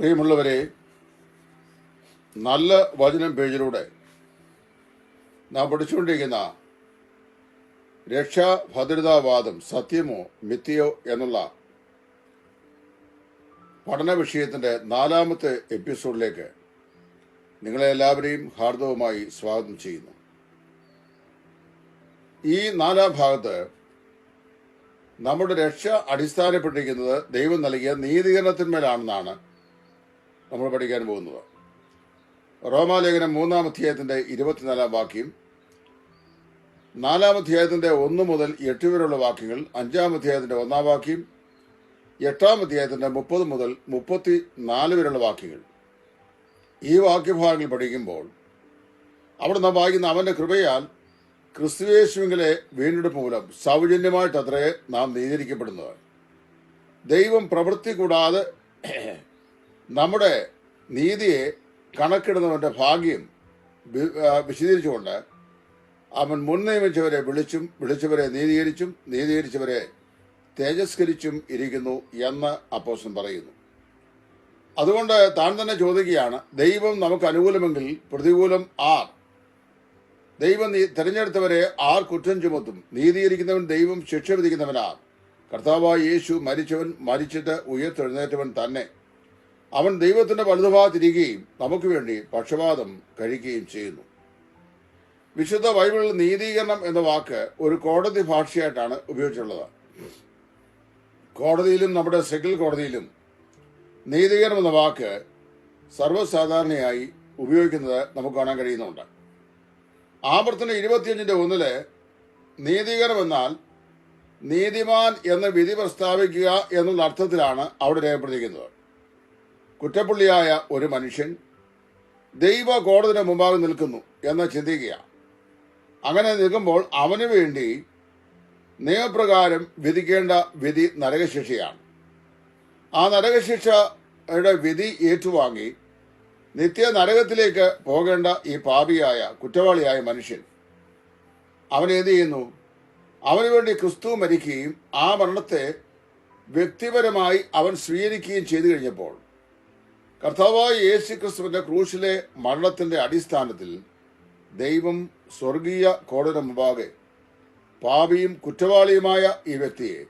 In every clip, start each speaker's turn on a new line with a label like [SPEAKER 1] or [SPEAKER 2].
[SPEAKER 1] പ്രിയമുള്ളവരെ നല്ല വചനം പേജിലൂടെ നാം പഠിച്ചുകൊണ്ടിരിക്കുന്ന രക്ഷാഭദ്രതാവാദം സത്യമോ മിഥ്യയോ എന്നുള്ള പഠന വിഷയത്തിന്റെ നാലാമത്തെ എപ്പിസോഡിലേക്ക് നിങ്ങളെ എല്ലാവരെയും ഹാർദവുമായി സ്വാഗതം ചെയ്യുന്നു. ഈ നാലാം ഭാഗത്ത് നമ്മുടെ രക്ഷ അടിസ്ഥാനപ്പെട്ടിരിക്കുന്നത് ദൈവം നൽകിയ നീതീകരണത്തിന്മേലാണെന്നാണ് നമ്മൾ പഠിക്കാൻ പോകുന്നത്. റോമാലേഖനം മൂന്നാം അധ്യായത്തിന്റെ ഇരുപത്തിനാലാം വാക്യം. നാലാം അധ്യായത്തിന്റെ ഒന്ന് മുതൽ എട്ട് വരെയുള്ള വാക്യങ്ങൾ അഞ്ചാം അധ്യായത്തിന്റെ ഒന്നാം വാക്യം എട്ടാം അധ്യായത്തിന്റെ മുപ്പത് മുതൽ മുപ്പത്തി നാല് വരെയുള്ള വാക്യങ്ങൾ. ഈ വാക്യഭാഗങ്ങൾ പഠിക്കുമ്പോൾ അവിടെ നാം വായിക്കുന്ന അവന്റെ കൃപയാൽ ക്രിസ്തുവേശുവിലെ വീണ്ടെടുപ്പ് മൂലം സൗജന്യമായിട്ട് അത്രേ നാം നീതിരിക്കപ്പെടുന്നത് ദൈവം പ്രവൃത്തി കൂടാതെ നമ്മുടെ നീതിയെ കണക്കിടുന്നവന്റെ ഭാഗ്യം വിശദീകരിച്ചുകൊണ്ട് അവൻ മുൻ നിയമിച്ചവരെ വിളിച്ചും വിളിച്ചവരെ നീതീകരിച്ചും നീതീകരിച്ചവരെ തേജസ്കരിച്ചും ഇരിക്കുന്നു എന്ന് അപ്പോസൻ പറയുന്നു. അതുകൊണ്ട് താൻ തന്നെ ചോദിക്കുകയാണ് ദൈവം നമുക്ക് അനുകൂലമെങ്കിൽ പ്രതികൂലം ആർ? ദൈവം തെരഞ്ഞെടുത്തവരെ ആർ കുറ്റം ചുമത്തും? നീതീകരിക്കുന്നവൻ ദൈവം ശിക്ഷ വിധിക്കുന്നവനാർ. കർത്താവായ യേശു മരിച്ചവൻ മരിച്ചിട്ട് ഉയർത്തെഴുന്നേറ്റവൻ തന്നെ. അവൻ ദൈവത്തിന്റെ വലതുഭാഗത്തിരിക്കുകയും നമുക്ക് വേണ്ടി പക്ഷപാതം കഴിക്കുകയും ചെയ്യുന്നു. വിശുദ്ധ ബൈബിളിൽ നീതീകരണം എന്ന വാക്ക് ഒരു കോടതി ഭാഷയായിട്ടാണ് ഉപയോഗിച്ചിട്ടുള്ളത്. കോടതിയിലും നമ്മുടെ സിവിൽ കോടതിയിലും നീതീകരണം എന്ന വാക്ക് സർവസാധാരണയായി ഉപയോഗിക്കുന്നത് നമുക്ക് കാണാൻ കഴിയുന്നുണ്ട്. ആവർത്തന ഇരുപത്തിയഞ്ചിന്റെ ഒന്നിൽ നീതീകരണം എന്നാൽ നീതിമാൻ എന്ന് വിധി പ്രസ്താവിക്കുക എന്നുള്ള അർത്ഥത്തിലാണ് അവിടെ രേഖപ്പെടുത്തിയിരിക്കുന്നത്. കുറ്റപ്പുള്ളിയായ ഒരു മനുഷ്യൻ ദൈവ കോടതിയുടെ മുമ്പാകെ നിൽക്കുന്നു എന്ന് ചിന്തിക്കുക. അങ്ങനെ നിൽക്കുമ്പോൾ അവന് വേണ്ടി നിയമപ്രകാരം വിധിക്കേണ്ട വിധി നരകശിക്ഷയാണ്. ആ നരകശിക്ഷയുടെ വിധി ഏറ്റുവാങ്ങി നിത്യ നരകത്തിലേക്ക് പോകേണ്ട ഈ പാപിയായ കുറ്റവാളിയായ മനുഷ്യൻ അവൻ എന്ത് ചെയ്യുന്നു? അവന് വേണ്ടി ക്രിസ്തു മരിക്കുകയും ആ മരണത്തെ വ്യക്തിപരമായി അവൻ സ്വീകരിക്കുകയും ചെയ്തു കഴിഞ്ഞപ്പോൾ കർത്താവായ യേശു ക്രിസ്തുവിന്റെ ക്രൂശിലെ മരണത്തിന്റെ അടിസ്ഥാനത്തിൽ ദൈവം സ്വർഗീയ കോടതി മുമ്പാകെ പാപിയും കുറ്റവാളിയുമായ ഈ വ്യക്തിയെ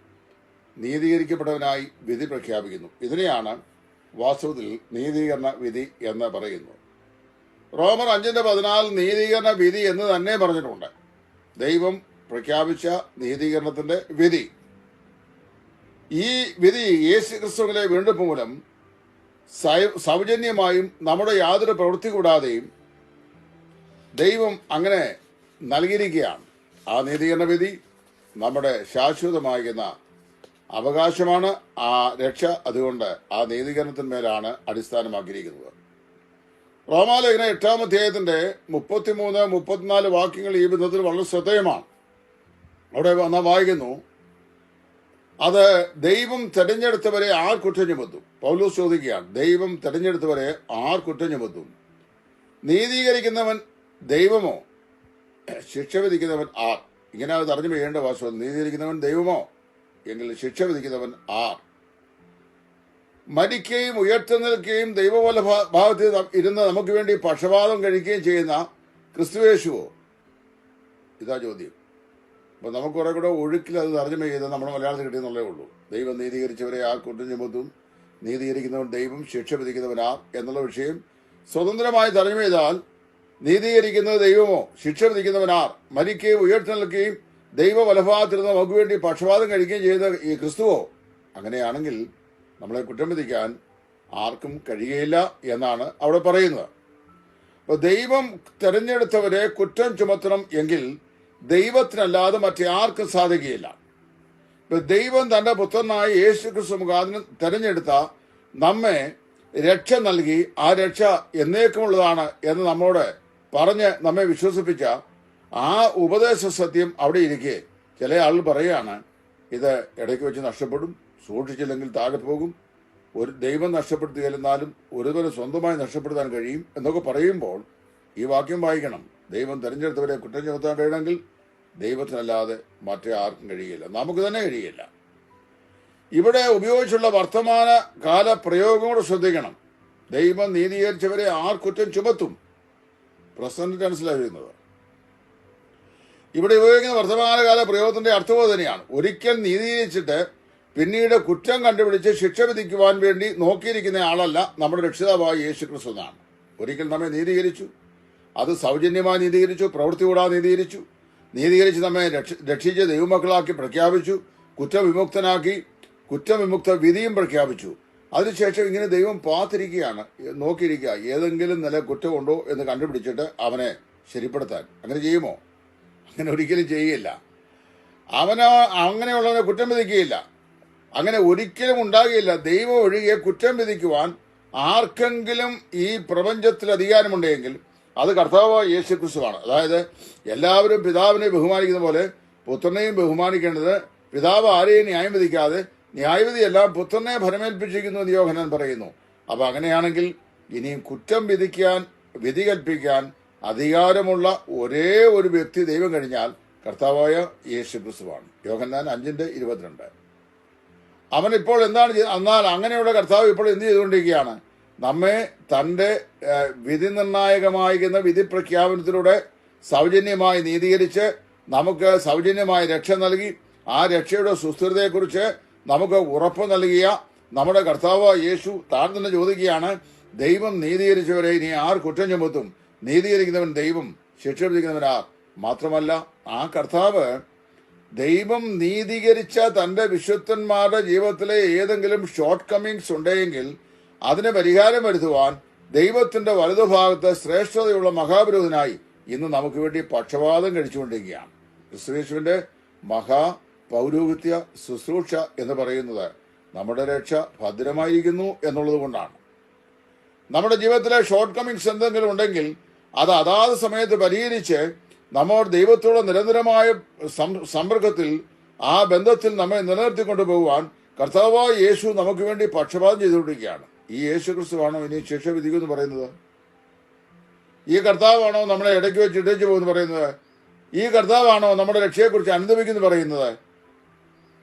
[SPEAKER 1] നീതീകരിക്കപ്പെട്ടവനായി വിധി പ്രഖ്യാപിക്കുന്നു. ഇതിനെയാണ് വാസ്തവത്തിൽ നീതീകരണ വിധി എന്ന് പറയുന്നു റോമർ അഞ്ചിന്റെ പതിനാല് നീതീകരണ വിധി എന്ന് തന്നെ പറഞ്ഞിട്ടുണ്ട്. ദൈവം പ്രഖ്യാപിച്ച നീതീകരണത്തിന്റെ വിധി. ഈ വിധി യേശു ക്രിസ്തുവിലെ വീണ്ടെടുപ്പ് മൂലം സൗജന്യമായും നമ്മുടെ യാതൊരു പ്രവൃത്തി കൂടാതെയും ദൈവം അങ്ങനെ നൽകിയിരിക്കുകയാണ്. ആ നീതീകരണ വിധി നമ്മുടെ ശാശ്വതമാകുന്ന അവകാശമാണ്. ആ രക്ഷ അതുകൊണ്ട് ആ നീതീകരണത്തിന്മേലാണ് അടിസ്ഥാനമാക്കിയിരിക്കുന്നത്. റോമാലേഖന എട്ടാം അധ്യായത്തിന്റെ മുപ്പത്തിമൂന്ന് മുപ്പത്തിനാല് വാക്യങ്ങൾ ഈ ബന്ധത്തിൽ വളരെ ശ്രദ്ധേയമാണ്. അവിടെ വന്ന വായിക്കുന്നു അത് ദൈവം തെരഞ്ഞെടുത്തവരെ ആ കുറ്റം ചുമത്തും? പൗലോസ് ചോദിക്കുകയാണ് ദൈവം തെരഞ്ഞെടുത്തവരെ ആർ കുറ്റം ചുമത്തും? നീതീകരിക്കുന്നവൻ ദൈവമോ? ശിക്ഷ വിധിക്കുന്നവൻ ആർ? ഇങ്ങനെ അത് അറിഞ്ഞു ചെയ്യേണ്ട വാസ്തവം നീതീകരിക്കുന്നവൻ ദൈവമോ? എങ്കിൽ ശിക്ഷ വിധിക്കുന്നവൻ ആർ? മരിക്കുകയും ഉയർത്തു നിൽക്കുകയും ദൈവപോല ഭാവത്തിൽ ഇരുന്ന് നമുക്ക് വേണ്ടി പക്ഷപാതം കഴിക്കുകയും ചെയ്യുന്ന ക്രിസ്തുവേശുവോ ഇതാ ചോദ്യം. അപ്പൊ നമുക്ക് കുറെ കൂടെ ഒഴുക്കിൽ അത് തർജമ ചെയ്ത് നമ്മുടെ മലയാളത്തിൽ കിട്ടിയെന്നുള്ളേ ഉള്ളൂ. ദൈവം നീതീകരിച്ചവരെ ആ കുറ്റം ചുമത്തും? നീതീകരിക്കുന്നവൻ ദൈവം ശിക്ഷ വിധിക്കുന്നവനാ എന്നുള്ള വിഷയം സ്വതന്ത്രമായി തരണം ചെയ്താൽ നീതീകരിക്കുന്നത് ദൈവമോ ശിക്ഷ വിധിക്കുന്നവനാർ മരിക്കുകയും ഉയർത്തെനിൽക്കുകയും ദൈവ വലഭാഗത്തിരുന്ന് നമുക്ക് വേണ്ടി പക്ഷപാതം കഴിക്കുകയും ചെയ്ത ഈ ക്രിസ്തുവോ? അങ്ങനെയാണെങ്കിൽ നമ്മളെ കുറ്റം വിധിക്കാൻ ആർക്കും കഴിയുകയില്ല എന്നാണ് അവിടെ പറയുന്നത്. അപ്പൊ ദൈവം തെരഞ്ഞെടുത്തവരെ കുറ്റം ചുമത്തണം എങ്കിൽ ദൈവത്തിനല്ലാതെ മറ്റേ ആർക്കും സാധിക്കുകയില്ല. ദൈവം തന്റെ പുത്രനായ യേശു ക്രിസ്തു മുഖാന്തരം തെരഞ്ഞെടുത്ത നമ്മെ രക്ഷ നൽകി ആ രക്ഷ എന്നേക്കുമുള്ളതാണ് എന്ന് നമ്മോട് പറഞ്ഞ് നമ്മെ വിശ്വസിപ്പിച്ച ആ ഉപദേശ സത്യം അവിടെ ഇരിക്കെ. ചില ആളുകൾ പറയുകയാണ് ഇത് ഇടയ്ക്ക് വെച്ച് നഷ്ടപ്പെടും സൂക്ഷിച്ചില്ലെങ്കിൽ താഴെ പോകും. ഒരു ദൈവം നഷ്ടപ്പെടുത്തുകയില്ലെന്നാലും ഒരുവരെ സ്വന്തമായി നഷ്ടപ്പെടുത്താൻ കഴിയും എന്നൊക്കെ പറയുമ്പോൾ ഈ വാക്യം വായിക്കണം. ദൈവം തെരഞ്ഞെടുത്തവരെ കുറ്റം ചുമത്താൻ കഴിയണമെങ്കിൽ ദൈവത്തിനല്ലാതെ മറ്റേ ആർക്കും കഴിയില്ല. നമുക്ക് തന്നെ കഴിയില്ല. ഇവിടെ ഉപയോഗിച്ചുള്ള വർത്തമാന കാല പ്രയോഗങ്ങളോട് ശ്രദ്ധിക്കണം. ദൈവം നീതീകരിച്ചവരെ ആർ കുറ്റം ചുമത്തും? പ്രസന്റ് ടെൻസിലാണ് വരുന്നത് ഇവിടെ ഉപയോഗിക്കുന്ന വർത്തമാനകാല പ്രയോഗത്തിന്റെ അർത്ഥവോ തന്നെയാണ്. ഒരിക്കൽ നീതീകരിച്ചിട്ട് പിന്നീട് കുറ്റം കണ്ടുപിടിച്ച് ശിക്ഷ വിധിക്കുവാൻ വേണ്ടി നോക്കിയിരിക്കുന്ന ആളല്ല നമ്മുടെ രക്ഷിതാവായ യേശു ക്രിസ്തു ഒരിക്കൽ നമ്മെ നീതീകരിച്ചു. അത് സൗജന്യമായി നീതീകരിച്ചു പ്രവൃത്തി കൂടാതെ നീതീകരിച്ചു. നീതീകരിച്ച് നമ്മെ രക്ഷ- രക്ഷിച്ച് ദൈവമക്കളാക്കി പ്രഖ്യാപിച്ചു കുറ്റവിമുക്തനാക്കി കുറ്റവിമുക്ത വിധിയും പ്രഖ്യാപിച്ചു. അതിനുശേഷം ഇങ്ങനെ ദൈവം പാത്തിരിക്കുകയാണ് നോക്കിയിരിക്കുക ഏതെങ്കിലും നില കുറ്റമുണ്ടോ എന്ന് കണ്ടുപിടിച്ചിട്ട് അവനെ ശരിപ്പെടുത്താൻ. അങ്ങനെ ചെയ്യുമോ? അങ്ങനെ ഒരിക്കലും ചെയ്യില്ല. അവന അങ്ങനെയുള്ളവനെ കുറ്റം വിധിക്കുകയില്ല. അങ്ങനെ ഒരിക്കലും ഉണ്ടാകുകയില്ല. ദൈവം ഒഴികെ കുറ്റം വിധിക്കുവാൻ ആർക്കെങ്കിലും ഈ പ്രപഞ്ചത്തിൽ അധികാരമുണ്ടെങ്കിൽ അത് കർത്താവ് യേശു ക്രിസ്തുവാണ് അതായത് എല്ലാവരും പിതാവിനെ ബഹുമാനിക്കുന്ന പോലെ പുത്രനെയും ബഹുമാനിക്കേണ്ടത് പിതാവ് ആരെയും ന്യായം വിധിക്കാതെ ന്യായവിധിയെല്ലാം പുത്രനെ ഫലമേൽപ്പിച്ചിരിക്കുന്നു എന്ന് യോഹനൻ പറയുന്നു. അപ്പൊ അങ്ങനെയാണെങ്കിൽ ഇനിയും കുറ്റം വിധിക്കാൻ വിധി കൽപ്പിക്കാൻ അധികാരമുള്ള ഒരേ ഒരു വ്യക്തി ദൈവം കഴിഞ്ഞാൽ കർത്താവായ യേശു ക്രിസ്തുവാണ് യോഹന്നാൻ അഞ്ചിന്റെ ഇരുപത്തിരണ്ട്. അവൻ ഇപ്പോൾ എന്താണ് എന്നാൽ അങ്ങനെയുള്ള കർത്താവ് ഇപ്പോൾ എന്ത് ചെയ്തുകൊണ്ടിരിക്കുകയാണ്? നമ്മെ തന്റെ വിധി നിർണായകമായിരിക്കുന്ന വിധി പ്രഖ്യാപനത്തിലൂടെ സൗജന്യമായി നീതീകരിച്ച് നമുക്ക് സൗജന്യമായി രക്ഷ നൽകി ആ രക്ഷയുടെ സുസ്ഥിരതയെക്കുറിച്ച് നമുക്ക് ഉറപ്പ് നൽകിയ നമ്മുടെ കർത്താവ് യേശു താൻ തന്നെ ചോദിക്കുകയാണ് ദൈവം നീതീകരിച്ചവരെ ഇനി ആർ കുറ്റം ചുമത്തും? നീതീകരിക്കുന്നവൻ ദൈവം ശിക്ഷ ആർ? മാത്രമല്ല ആ കർത്താവ് ദൈവം നീതീകരിച്ച തന്റെ വിശുദ്ധന്മാരുടെ ജീവിതത്തിലെ ഏതെങ്കിലും ഷോർട്ട് കമ്മിങ്സ് ഉണ്ടെങ്കിൽ അതിന് പരിഹാരം വരുത്തുവാൻ ദൈവത്തിന്റെ വലതുഭാഗത്ത് ശ്രേഷ്ഠതയുള്ള മഹാപുരോഹിതനായി ഇന്ന് നമുക്ക് വേണ്ടി പക്ഷപാതം കഴിച്ചുകൊണ്ടിരിക്കുകയാണ്. ക്രിസ്തുവേശുവിന്റെ മഹാ പൗരോഹിത്യ ശുശ്രൂഷ എന്ന് പറയുന്നത് നമ്മുടെ രക്ഷ ഭദ്രമായിരിക്കുന്നു എന്നുള്ളത് കൊണ്ടാണ്. നമ്മുടെ ജീവിതത്തിലെ ഷോർട്ട് കമ്മിങ്സ് എന്തെങ്കിലും ഉണ്ടെങ്കിൽ അത് അതാത് സമയത്ത് പരിഹരിച്ച് നമ്മൾ ദൈവത്തോട് നിരന്തരമായ സമ്പർക്കത്തിൽ ആ ബന്ധത്തിൽ നമ്മെ നിലനിർത്തിക്കൊണ്ടു പോകുവാൻ കർത്താവായ യേശു നമുക്ക് വേണ്ടി പക്ഷപാതം ചെയ്തുകൊണ്ടിരിക്കുകയാണ്. ഈ യേശു ക്രിസ്തുവാണോ ഇനി ശിക്ഷ വിധിക്കുമെന്ന് പറയുന്നത്? ഈ കർത്താവാണോ നമ്മളെ ഇടയ്ക്ക് വെച്ച് ഇടയിച്ചു പോകുന്നു പറയുന്നത്? ഈ കർത്താവാണോ നമ്മുടെ രക്ഷയെക്കുറിച്ച് അനുദമിക്കുന്നു പറയുന്നത്?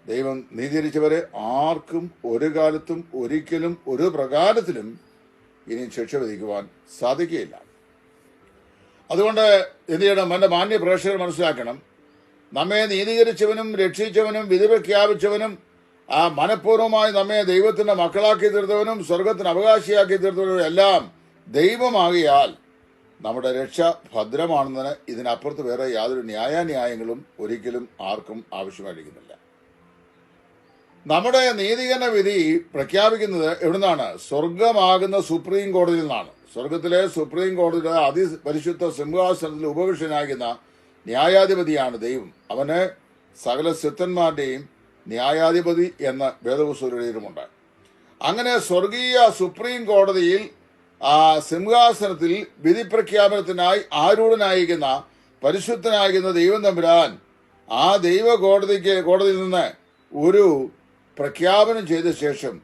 [SPEAKER 1] ദൈവം നീതിരിച്ചവരെ ആർക്കും ഒരു കാലത്തും ഒരിക്കലും ഒരു പ്രകാരത്തിലും ഇനി ശിക്ഷ വിധിക്കുവാൻ സാധിക്കുകയില്ല. അതുകൊണ്ട് എന്ത് ചെയ്യണം? എന്റെ മാന്യ പ്രേക്ഷകർ മനസ്സിലാക്കണം. നമ്മെ നീതീകരിച്ചവനും രക്ഷിച്ചവനും വിധി പ്രഖ്യാപിച്ചവനും ആ മനഃപൂർവമായി നമ്മെ ദൈവത്തിന്റെ മക്കളാക്കി തീർത്തവനും സ്വർഗത്തിന് അവകാശിയാക്കി തീർത്തവനും എല്ലാം ദൈവമാകിയാൽ നമ്മുടെ രക്ഷ ഭദ്രമാണെന്നതിന് ഇതിനപ്പുറത്ത് വേറെ യാതൊരു ന്യായാന്യായങ്ങളും ഒരിക്കലും ആർക്കും ആവശ്യമായിരിക്കുന്നില്ല. നമ്മുടെ നീതികരണ വിധി പ്രഖ്യാപിക്കുന്നത് എവിടുന്നാണ്? സ്വർഗമാകുന്ന സുപ്രീം കോടതിയിൽ നിന്നാണ്. സ്വർഗത്തിലെ സുപ്രീം കോടതിയുടെ അതിപരിശുദ്ധ സിംഹാസനത്തിൽ ഉപവിഷ്ടനാകുന്ന ന്യായാധിപതിയാണ് ദൈവം. അവന് സകല സിദ്ധന്മാരുടെയും ന്യായാധിപതി എന്ന വേദപുസ്തകത്തിലുമുണ്ട് അങ്ങനെ സ്വർഗീയ സുപ്രീം കോടതിയിൽ ആ സിംഹാസനത്തിൽ വിധി പ്രഖ്യാപനത്തിനായി ആരൂഢനായിരിക്കുന്ന പരിശുദ്ധനായിരിക്കുന്ന ദൈവം തമ്പുരാൻ ആ ദൈവ കോടതിക്ക് കോടതിയിൽ നിന്ന് ഒരു പ്രഖ്യാപനം ചെയ്ത ശേഷം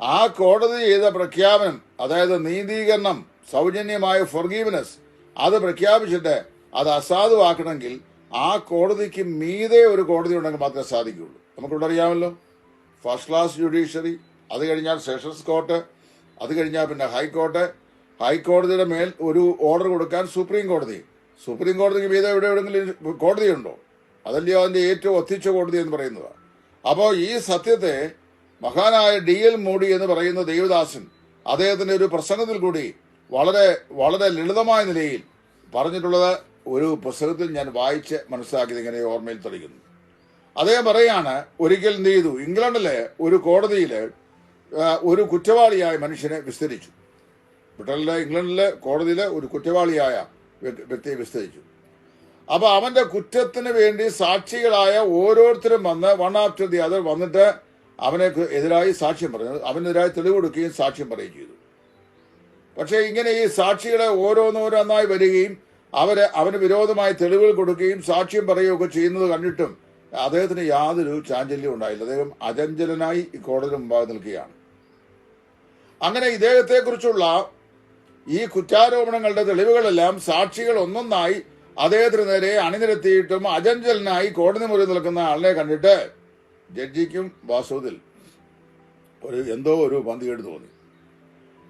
[SPEAKER 1] ആ കോടതി ചെയ്ത പ്രഖ്യാപനം അതായത് നീതീകരണം സൗജന്യമായ ഫൊർഗീവ്നെസ് അത് പ്രഖ്യാപിച്ചിട്ട് അത് അസാധുവാക്കണമെങ്കിൽ ആ കോടതിക്ക് മീതെ ഒരു കോടതി ഉണ്ടെങ്കിൽ മാത്രമേ സാധിക്കുകയുള്ളൂ. നമുക്കിവിടെ അറിയാമല്ലോ. ഫസ്റ്റ് ക്ലാസ് ജുഡീഷ്യറി അത് കഴിഞ്ഞാൽ സെഷൻസ് കോർട്ട് അത് കഴിഞ്ഞാൽ പിന്നെ ഹൈക്കോർട്ട് ഹൈക്കോടതിയുടെ മേൽ ഒരു ഓർഡർ കൊടുക്കാൻ സുപ്രീം കോടതി സുപ്രീം കോടതിക്ക് വീതം എവിടെ എവിടെയെങ്കിലും കോടതിയുണ്ടോ അതല്ലയോ അതിന്റെ ഏറ്റവും ഒത്തിച്ച കോടതി എന്ന് പറയുന്നത്. അപ്പോൾ ഈ സത്യത്തെ മഹാനായ ഡി എൽ മോഡി എന്ന് പറയുന്ന ദേവദാസൻ അദ്ദേഹത്തിന്റെ ഒരു പ്രസംഗത്തിൽ കൂടി വളരെ വളരെ ലളിതമായ നിലയിൽ പറഞ്ഞിട്ടുള്ളത് ഒരു പുസ്തകത്തിൽ ഞാൻ വായിച്ച് മനസ്സിലാക്കിയത് ഇങ്ങനെ ഓർമ്മയിൽ തെളിയുന്നു. അദ്ദേഹം പറയാണ് ഒരിക്കൽ എന്ത് ചെയ്തു? ഇംഗ്ലണ്ടിലെ ഒരു കോടതിയിൽ ഒരു കുറ്റവാളിയായ മനുഷ്യനെ വിസ്തരിച്ചു. ബ്രിട്ടനിലെ ഇംഗ്ലണ്ടിലെ കോടതിയിലെ ഒരു കുറ്റവാളിയായ വ്യ- വ്യക്തിയെ വിസ്തരിച്ചു. അപ്പൊ അവന്റെ കുറ്റത്തിന് വേണ്ടി സാക്ഷികളായ ഓരോരുത്തരും വന്ന് വൺ ആഫ്റ്റർ ദി അതർ വന്നിട്ട് അവനെ എതിരായി സാക്ഷ്യം പറഞ്ഞു. അവനെതിരായി തെളിവ് കൊടുക്കുകയും സാക്ഷ്യം പറയുകയും ചെയ്തു. പക്ഷേ ഇങ്ങനെ ഈ സാക്ഷികളെ ഓരോന്നോരോന്നായി വരികയും അവരെ അവന് വിരോധമായി തെളിവുകൾ കൊടുക്കുകയും സാക്ഷ്യം പറയുകയൊക്കെ ചെയ്യുന്നത് കണ്ടിട്ടും അദ്ദേഹത്തിന് യാതൊരു ചാഞ്ചല്യം ഉണ്ടായില്ല. അദ്ദേഹം അചഞ്ചലനായി കോടതി മുമ്പാകെ നിൽക്കുകയാണ്. അങ്ങനെ ഇദ്ദേഹത്തെക്കുറിച്ചുള്ള ഈ കുറ്റാരോപണങ്ങളുടെ തെളിവുകളെല്ലാം സാക്ഷികൾ ഒന്നൊന്നായി അദ്ദേഹത്തിന് നേരെ അണിനിരത്തിയിട്ടും അചഞ്ചലനായി കോടതി മുറി നിൽക്കുന്ന ആളിനെ കണ്ടിട്ട് ജഡ്ജിക്കും വാസുദിൽ ഒരു എന്തോ ഒരു പന്തികേട് തോന്നി.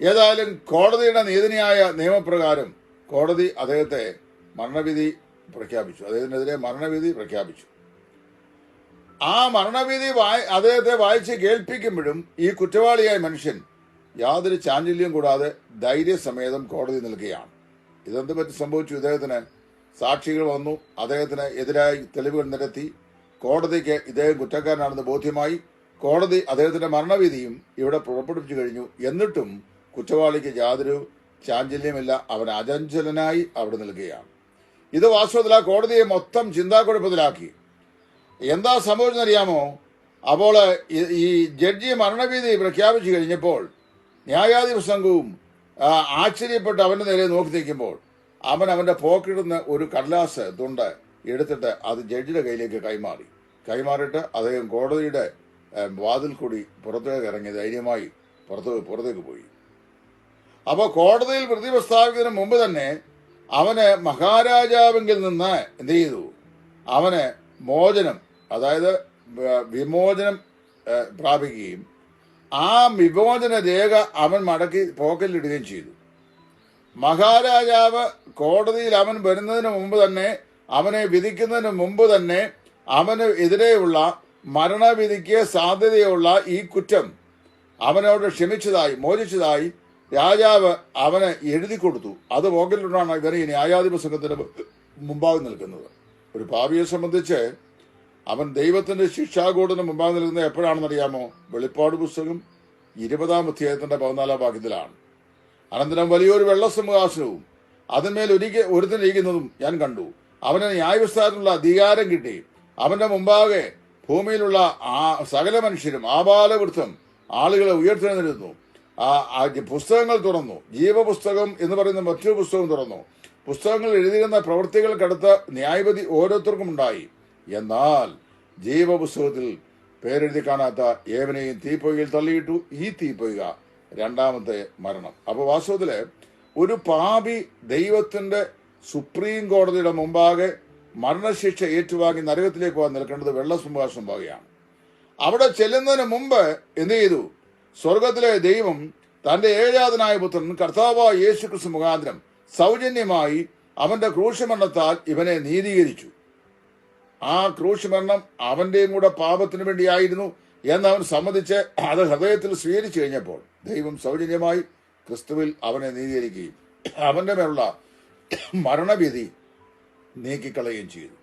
[SPEAKER 1] ഏതായാലും കോടതിയുടെ നീതിന്യായ നിയമപ്രകാരം കോടതി അദ്ദേഹത്തെ മരണവിധി പ്രഖ്യാപിച്ചു. അദ്ദേഹത്തിനെതിരെ മരണവിധി പ്രഖ്യാപിച്ചു. ആ മരണവിധി വായി അദ്ദേഹത്തെ വായിച്ച് കേൾപ്പിക്കുമ്പോഴും ഈ കുറ്റവാളിയായ മനുഷ്യൻ യാതൊരു ചാഞ്ചല്യം കൂടാതെ ധൈര്യസമേതം കോടതി നൽകുകയാണ് ഇതെന്ത് പറ്റി സംഭവിച്ചു? ഇദ്ദേഹത്തിന് സാക്ഷികൾ വന്നു. അദ്ദേഹത്തിന് എതിരായി തെളിവുകൾ നിരത്തി. കോടതിക്ക് ഇദ്ദേഹം കുറ്റക്കാരനാണെന്ന് ബോധ്യമായി. കോടതി അദ്ദേഹത്തിന്റെ മരണവിധിയും ഇവിടെ പുറപ്പെടുവിച്ചു കഴിഞ്ഞു. എന്നിട്ടും കുറ്റവാളിക്ക് യാതൊരു ചാഞ്ചല്യമില്ല. അവൻ അചഞ്ചലനായി അവിടെ നൽകുകയാണ് ഇത് വാസ്തവത്തിൽ ആ കോടതിയെ മൊത്തം ചിന്താക്കുഴപ്പത്തിലാക്കി എന്താ സംഭവിച്ചെന്നറിയാമോ? അപ്പോൾ ഈ- ജഡ്ജി മരണഭീതി പ്രഖ്യാപിച്ചു കഴിഞ്ഞപ്പോൾ ന്യായാധിപ സംഘവും ആശ്ചര്യപ്പെട്ട് അവന്റെ നേരെ നോക്കി നിൽക്കുമ്പോൾ അവൻ അവന്റെ പോക്കറ്റിൽ നിന്ന് ഒരു കടലാസ് തുണ്ട് എടുത്തിട്ട് അത് ജഡ്ജിയുടെ കയ്യിലേക്ക് കൈമാറി. കൈമാറിയിട്ട് അദ്ദേഹം കോടതിയുടെ വാതിൽ കൂടി പുറത്തേക്ക് ഇറങ്ങി ധൈര്യമായി പുറത്ത് പുറത്തേക്ക് പോയി. അപ്പോൾ കോടതിയിൽ പ്രതി പ്രസ്താവിക്കുന്നതിന് മുമ്പ് തന്നെ അവന് മഹാരാജാവിങ്കിൽ നിന്ന് എന്ത് ചെയ്തു? അവന് മോചനം അതായത് വിമോചനം പ്രാപിക്കുകയും ആ വിമോചന രേഖ അവൻ മടക്കി പോക്കറ്റിലിടുകയും ചെയ്തു. മഹാരാജാവ് കോടതിയിൽ അവൻ വരുന്നതിന് മുമ്പ് തന്നെ അവനെ വിധിക്കുന്നതിന് മുമ്പ് തന്നെ അവന് എതിരെയുള്ള മരണവിധിക്ക് സാധ്യതയുള്ള ഈ കുറ്റം അവനോട് ക്ഷമിച്ചതായി മോചിച്ചതായി രാജാവ് അവന് എഴുതി കൊടുത്തു. അത് പോക്കറ്റിലുണ്ടാണ് ഇവനെ ന്യായാധിപ സംഘത്തിന് മുമ്പാകെ നിൽക്കുന്നത്. ഒരു ഭാവിയെ സംബന്ധിച്ച് അവൻ ദൈവത്തിന്റെ ശിക്ഷാകൂടിന് മുമ്പാകെ നിൽക്കുന്നത് എപ്പോഴാണെന്നറിയാമോ? വെളിപ്പാട് പുസ്തകം ഇരുപതാം അധ്യായത്തിന്റെ പതിനാലാം ഭാഗ്യത്തിലാണ് അനന്തരം വലിയൊരു വെള്ളസിംഹാസനവും അതിന്മേൽ ഒരിക്കൽ ഒരുത്തിനിരിക്കുന്നതും ഞാൻ കണ്ടു. അവന് ന്യായവിസ്താരത്തിനുള്ള അധികാരം കിട്ടി. അവന്റെ മുമ്പാകെ ഭൂമിയിലുള്ള ആ സകല മനുഷ്യരും ആബാലവൃത്തം ആളുകളെ ഉയർത്തെഴുന്നിരുന്നു ആ പുസ്തകങ്ങൾ തുറന്നു. ജീവപുസ്തകം എന്ന് പറയുന്ന മറ്റൊരു പുസ്തകം തുറന്നു. പുസ്തകങ്ങൾ എഴുതിയിരുന്ന പ്രവൃത്തികൾക്കടുത്ത് ന്യായപതി ഓരോരുത്തർക്കും ഉണ്ടായി. എന്നാൽ ജീവപുസ്തകത്തിൽ പേരെഴുതി കാണാത്ത ഏവനെയും തീപ്പൊയ്കയിൽ തള്ളിയിട്ടു ഈ തീപ്പൊയ്ക രണ്ടാമത്തെ മരണം. അപ്പൊ വാസ്തവത്തിൽ ഒരു പാപി ദൈവത്തിന്റെ സുപ്രീം കോടതിയുടെ മുമ്പാകെ മരണശിക്ഷ ഏറ്റുവാങ്ങി നരകത്തിലേക്ക് പോകാൻ നിൽക്കേണ്ടത് വെള്ളസിംഹാസനം മുമ്പാകെയാണ് അവിടെ ചെല്ലുന്നതിന് മുമ്പ് എന്ത് ചെയ്തു? സ്വർഗത്തിലെ ദൈവം തന്റെ ഏഴാതനായ പുത്രൻ കർത്താവായ യേശു ക്രിസ്തു മുഖാന്തരം സൗജന്യമായി അവന്റെ ക്രൂശമരണത്താൽ ഇവനെ നീതീകരിച്ചു. ആ ക്രൂശ് മരണം അവന്റെയും കൂടെ പാപത്തിന് വേണ്ടിയായിരുന്നു എന്ന് അവൻ സമ്മതിച്ച് അത് ഹൃദയത്തിൽ സ്വീകരിച്ചു കഴിഞ്ഞപ്പോൾ ദൈവം സൗജന്യമായി ക്രിസ്തുവിൽ അവനെ നീതീകരിക്കുകയും അവന്റെ മേലുള്ള മരണവിധി നീക്കിക്കളയുകയും ചെയ്തു.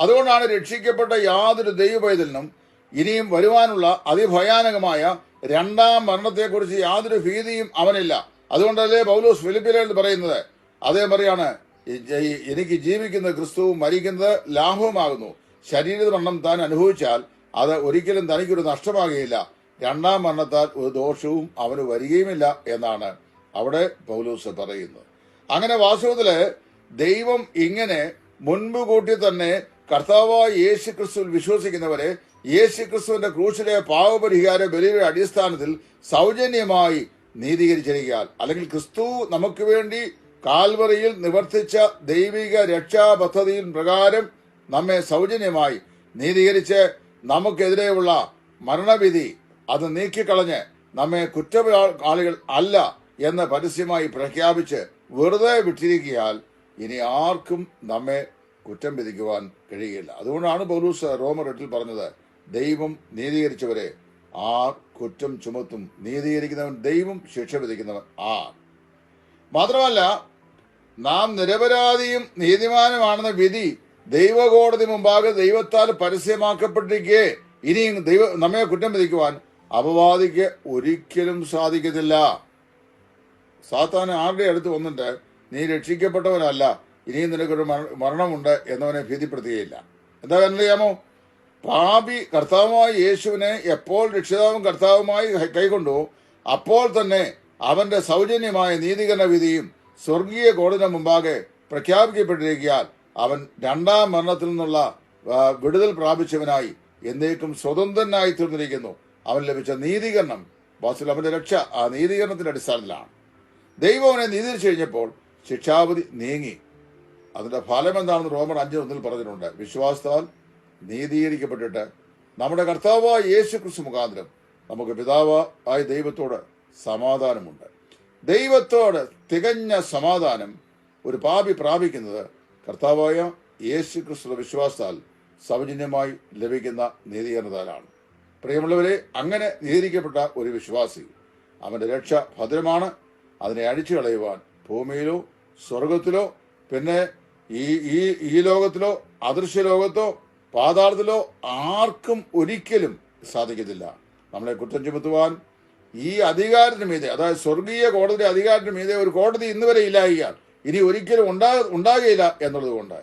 [SPEAKER 1] അതുകൊണ്ടാണ് രക്ഷിക്കപ്പെട്ട യാതൊരു ദൈവപൈതലിനും ഇനിയും വരുവാനുള്ള അതിഭയാനകമായ രണ്ടാം മരണത്തെക്കുറിച്ച് യാതൊരു ഭീതിയും അവനില്ല. അതുകൊണ്ടല്ലേ പൗലോസ് ഫിലിപ്പിലേൽ പറയുന്നത്? അദ്ദേഹം പറയാണ് "ഈ- ഈ- എനിക്ക് ജീവിക്കുന്ന ക്രിസ്തുവും മരിക്കുന്നത് ലാഭവുമാകുന്നു. ശരീര മരണം താൻ അനുഭവിച്ചാൽ അത് ഒരിക്കലും തനിക്കൊരു നഷ്ടമാകുകയില്ല. രണ്ടാം മരണത്താൽ ഒരു ദോഷവും അവന് വരികയുമില്ല എന്നാണ് അവിടെ പൗലൂസ് പറയുന്നത്. അങ്ങനെ വാസ്തവത്തിൽ ദൈവം ഇങ്ങനെ മുൻപ് കൂട്ടി തന്നെ കർത്താവായ യേശു ക്രിസ്തുവിൽ വിശ്വസിക്കുന്നവരെ യേശു ക്രിസ്തുവിന്റെ ക്രൂശിലെ പാവപരിഹാര ബലിയുടെ അടിസ്ഥാനത്തിൽ സൗജന്യമായി നീതീകരിച്ചിരിക്കാൻ അല്ലെങ്കിൽ ക്രിസ്തു നമുക്ക് വേണ്ടി കാൽവറിയിൽ നിവർത്തിച്ച ദൈവിക രക്ഷാ പദ്ധതിയിൽ പ്രകാരം നമ്മെ സൗജന്യമായി നീതീകരിച്ച് നമുക്കെതിരെയുള്ള മരണവിധി അത് നീക്കിക്കളഞ്ഞ് നമ്മെ കുറ്റവാളികൾ അല്ല എന്ന് പരസ്യമായി പ്രഖ്യാപിച്ച് വെറുതെ വിട്ടിരിക്കിയാൽ ഇനി ആർക്കും നമ്മെ കുറ്റം വിധിക്കുവാൻ കഴിയില്ല. അതുകൊണ്ടാണ് പൗലൂസ് റോമർ എട്ടിൽ പറഞ്ഞത് ദൈവം നീതീകരിച്ചവരെ ആർ കുറ്റം ചുമത്തും. നീതീകരിക്കുന്നവൻ ദൈവം ശിക്ഷ വിധിക്കുന്നവൻ ആർ. മാത്രമല്ല നാം നിരപരാധിയും നീതിമാനുമാണെന്ന വിധി ദൈവകോടതി മുമ്പാകെ ദൈവത്താൽ പരസ്യമാക്കപ്പെട്ടിരിക്കെ. ഇനിയും ദൈവ നമ്മെ കുറ്റം വിധിക്കുവാൻ അപവാദിക്ക് ഒരിക്കലും സാധിക്കത്തില്ല. സാത്താൻ ആരുടെ അടുത്ത് വന്നിട്ട് നീ രക്ഷിക്കപ്പെട്ടവനല്ല ഇനിയും നിനക്കൊരു മര- മരണമുണ്ട് എന്നവനെ ഭീതിപ്പെടുത്തുകയില്ല. എന്താ കാരണമോ പാപി കർത്താവുമായ യേശുവിനെ എപ്പോൾ രക്ഷിതാവും കർത്താവുമായി കൈകൊണ്ടു അപ്പോൾ തന്നെ അവന്റെ സൗജന്യമായ നീതികരണ വിധിയും സ്വർഗീയ കോടതിന് മുമ്പാകെ പ്രഖ്യാപിക്കപ്പെട്ടിരിക്കാൻ അവൻ രണ്ടാം മരണത്തിൽ നിന്നുള്ള വിടുതൽ പ്രാപിച്ചവനായി എന്നേക്കും സ്വതന്ത്രനായി തീർന്നിരിക്കുന്നു. അവൻ ലഭിച്ച നീതീകരണം വാസ്തവത്തിൽ അവന്റെ രക്ഷ ആ നീതീകരണത്തിന്റെ അടിസ്ഥാനത്തിലാണ്. ദൈവം അവനെ നീതിരിച്ചു കഴിഞ്ഞപ്പോൾ ശിക്ഷാവധി നീങ്ങി. അതിന്റെ ഫലം എന്താണെന്ന് റോമർ അഞ്ച് ഒന്നിൽ പറഞ്ഞിട്ടുണ്ട്. വിശ്വാസത്താൽ നീതീകരിക്കപ്പെട്ടിട്ട് നമ്മുടെ കർത്താവായ യേശു ക്രിസ്തു മുഖാന്തരം നമുക്ക് പിതാവായ ദൈവത്തോട് സമാധാനമുണ്ട്. ദൈവത്തോട് തികഞ്ഞ സമാധാനം ഒരു പാപി പ്രാപിക്കുന്നത് കർത്താവായ യേശു ക്രിസ്തു വിശ്വാസത്താൽ സൗജന്യമായി ലഭിക്കുന്ന നീതീകരണത്താലാണ് പ്രിയമുള്ളവരെ അങ്ങനെ നീതിരിക്കപ്പെട്ട ഒരു വിശ്വാസി അവന്റെ രക്ഷ ഭദ്രമാണ്. അതിനെ അഴിച്ചു കളയുവാൻ ഭൂമിയിലോ സ്വർഗത്തിലോ പിന്നെ ഈ ഈ ഈ ലോകത്തിലോ അദൃശ്യ ലോകത്തോ പാതാളത്തിലോ ആർക്കും ഒരിക്കലും സാധിക്കത്തില്ല. നമ്മളെ കുറ്റം ചുമത്തുവാൻ ഈ അധികാരത്തിന് മീതെ അതായത് സ്വർഗീയ കോടതി അധികാരത്തിന് മീതെ ഒരു കോടതി ഇന്ന് വരെ ഇല്ലായിക ഇനി ഒരിക്കലും ഉണ്ടാ ഉണ്ടാകുകയില്ല എന്നുള്ളതുകൊണ്ട്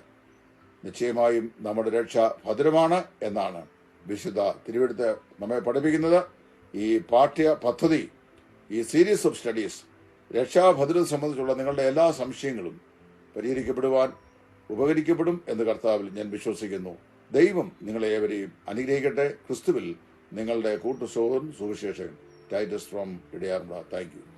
[SPEAKER 1] നിശ്ചയമായും നമ്മുടെ രക്ഷ ഭദ്രമാണ് എന്നാണ് വിശുദ്ധ തിരുവെടുത്ത് നമ്മെ പഠിപ്പിക്കുന്നത്. ഈ പാഠ്യ പദ്ധതി ഈ സീരീസ് ഓഫ് സ്റ്റഡീസ് രക്ഷാഭദ്രത സംബന്ധിച്ചുള്ള നിങ്ങളുടെ എല്ലാ സംശയങ്ങളും പരിഹരിക്കപ്പെടുവാൻ ഉപകരിക്കപ്പെടും എന്ന് കർത്താവിൽ ഞാൻ വിശ്വസിക്കുന്നു. ദൈവം നിങ്ങളെ ഏവരെയും അനുഗ്രഹിക്കട്ടെ. ക്രിസ്തുവിൽ നിങ്ങളുടെ guide us from today, Armra. Thank you.